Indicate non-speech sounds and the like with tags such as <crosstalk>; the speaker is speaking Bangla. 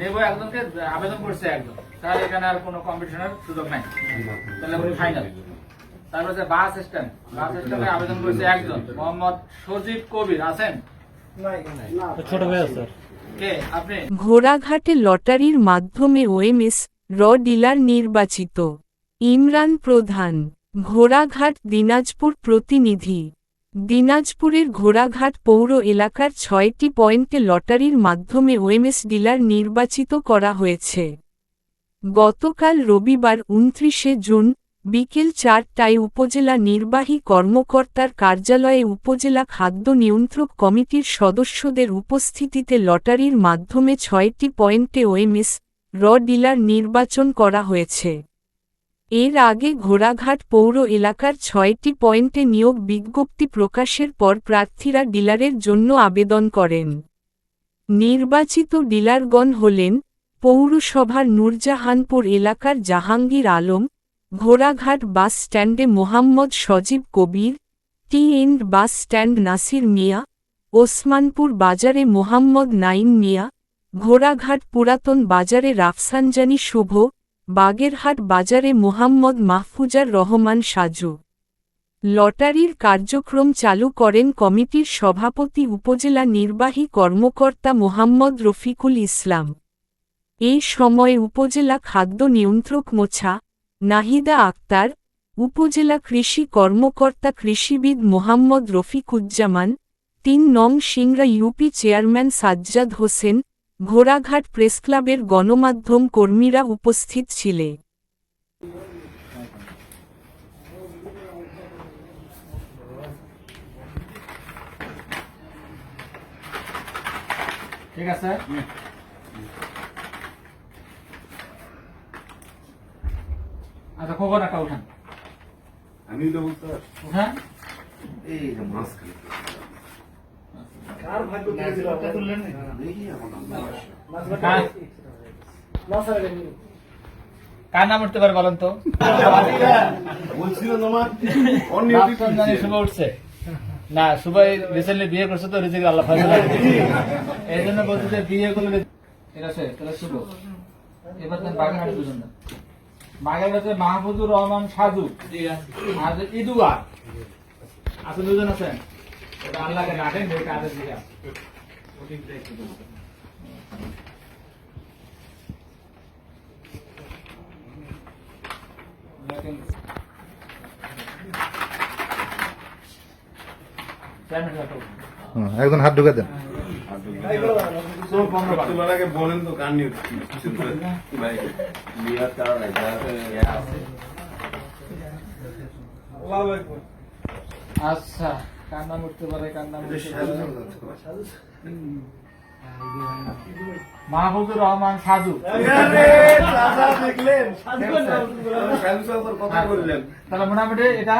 নেব একজনকে আবেদন করছে একজন তাহলে এখানে আর কোনো কম্পিটিশনের সুযোগ নাই। তাহলে উনি ফাইনাল তারপরে যে বাস স্ট্যান্ড বাস স্ট্যান্ডে আবেদন করছে একজন। মোহাম্মদ সজীব কবির আছেন? ছোট ভাই স্যার ঘোড়াঘাটে লটারির মাধ্যমে ওএমএস র ডিলার নির্বাচিত। ইমরান প্রধান ঘোড়াঘাট দিনাজপুর প্রতিনিধি। দিনাজপুরের ঘোড়াঘাট পৌর এলাকার ছয়টি পয়েন্টে লটারির মাধ্যমে ওএমএস ডিলার নির্বাচিত করা হয়েছে। গতকাল রবিবার উনত্রিশে জুন, বিকেল চারটায় উপজেলা নির্বাহী কর্মকর্তার কার্যালয়ে উপজেলা খাদ্য নিয়ন্ত্রক কমিটির সদস্যদের উপস্থিতিতে লটারির মাধ্যমে ছয়টি পয়েন্টে ওএমএস, র ডিলার নির্বাচন করা হয়েছে। এর আগে ঘোড়াঘাট পৌর এলাকার ছয়টি পয়েন্টে নিয়োগ বিজ্ঞপ্তি প্রকাশের পর প্রার্থীরা ডিলারের জন্য আবেদন করেন। নির্বাচিত ডিলারগণ হলেন পৌরসভার নূরজাহানপুর এলাকার জাহাঙ্গীর আলম, ঘোড়াঘাট বাস স্ট্যান্ডে Mohammad Sajib Kabir, T end bus stand Nasir Miah, Osmanpur বাজারে মোহাম্মদ নাইম মিয়া, ঘোড়াঘাট পুরাতন বাজারে রাফসানজানি শুভ বাগেরহাট বাজারে মোহাম্মদ মাহফুজার রহমান সাজু। লটারির কার্যক্রম চালু করেন কমিটির সভাপতি উপজেলা নির্বাহী কর্মকর্তা মোহাম্মদ রফিকুল ইসলাম। এই সময়ে উপজেলা খাদ্য নিয়ন্ত্রক মোছা নাহিদা আক্তার, উপজেলা কৃষি কর্মকর্তা কৃষিবিদ মোহাম্মদ রফিকুজ্জামান, তিন নং সিংড়া ইউপি চেয়ারম্যান সাজ্জাদ হোসেন ঘোড়াঘাট প্রেসক্লাবের গণমাধ্যম কর্মীরা উপস্থিত ছিলে। ঠিক আছে? আচ্ছা খবর একটা উঠান। আমি তো। বলতে উঠান। এই যে মাছ খালি কার ভাগ্য তুললেন নাম কার- কার নাম উঠতে পারে বলেন তো? <laughs> শুভ উঠছে। না সুবাই রিসেন্টলি বিয়ে করছে তো রিজিক আল্লাহ এই জন্য বলছে যে বিয়ে করলে ঠিক আছে তাহলে শুভ। এবার দেন বাগেরহাট দুজন মাহফুজুর রহমান সাজু। আর ইদুয়া আছে দুজন আছেন? আল্লাহকে ডাকেন যে কাদের দিকে হুম, একজন হাত ঢুকে দেন। বলেন তো কার নিউজ ভাই আচ্ছা। কার নাম উঠতে পারে। কার নাম মাহফুজুর রহমান সাজু। দেখলেন। কথা বললেন। তাহলে মোটামুটি এটা